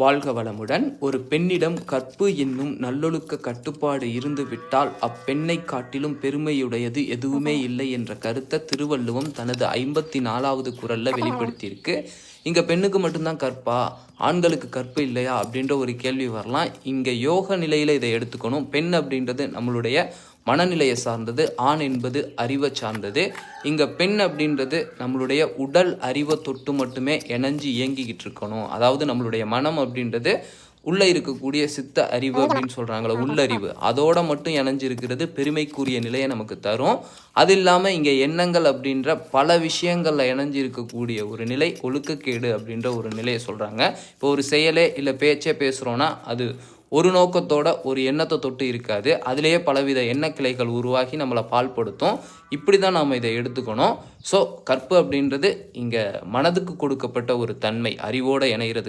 வாழ்க வளமுடன். ஒரு பெண்ணிடம் கற்பு என்னும் நல்லொழுக்க கட்டுப்பாடு இருந்து விட்டால் அப்பெண்ணை காட்டிலும் பெருமையுடையது எதுவுமே இல்லை என்ற கருத்தை திருவள்ளுவம் தனது ஐம்பத்தி நாலாவது குரல்ல வெளிப்படுத்தியிருக்கு. இங்கே பெண்ணுக்கு மட்டும்தான் கற்பா ஆண்களுக்கு கற்பு இல்லையா அப்படின்ற ஒரு கேள்வி வரலாம். இங்கே யோக நிலையில் இதை எடுத்துக்கணும். பெண் அப்படின்றது நம்மளுடைய மனநிலையை சார்ந்தது ஆண் என்பது அறிவை சார்ந்தது. இங்கே பெண் அப்படின்றது நம்மளுடைய உடல் அறிவை தொட்டு மட்டுமே இணைஞ்சு இயங்கிக்கிட்டு இருக்கணும். அதாவது நம்மளுடைய மனம் அப்படின்றது உள்ளே இருக்கக்கூடிய சித்த அறிவு அப்படின்னு சொல்கிறாங்களே உள்ளறிவு. அதோட மட்டும் இணைஞ்சிருக்கிறது பெருமைக்குரிய நிலையை நமக்கு தரும். அது இல்லாமல் இங்கே எண்ணங்கள் அப்படின்ற பல விஷயங்களில் இணைஞ்சிருக்கக்கூடிய ஒரு நிலை ஒழுக்கக்கேடு அப்படின்ற ஒரு நிலையை சொல்கிறாங்க இப்போ ஒரு செயலே இல்லை பேச்சே பேசுகிறோன்னா அது ஒரு நோக்கத்தோட ஒரு எண்ணத்தை தொட்டு இருக்காது. அதிலேயே பலவித எண்ண கிளைகள் உருவாகி நம்மளை பால்படுத்தும். இப்படி தான் நாம் இதை எடுத்துக்கணும். ஸோ கற்பு அப்படின்றது இங்கே மனதுக்கு கொடுக்கப்பட்ட ஒரு தன்மை அறிவோடு இணைகிறது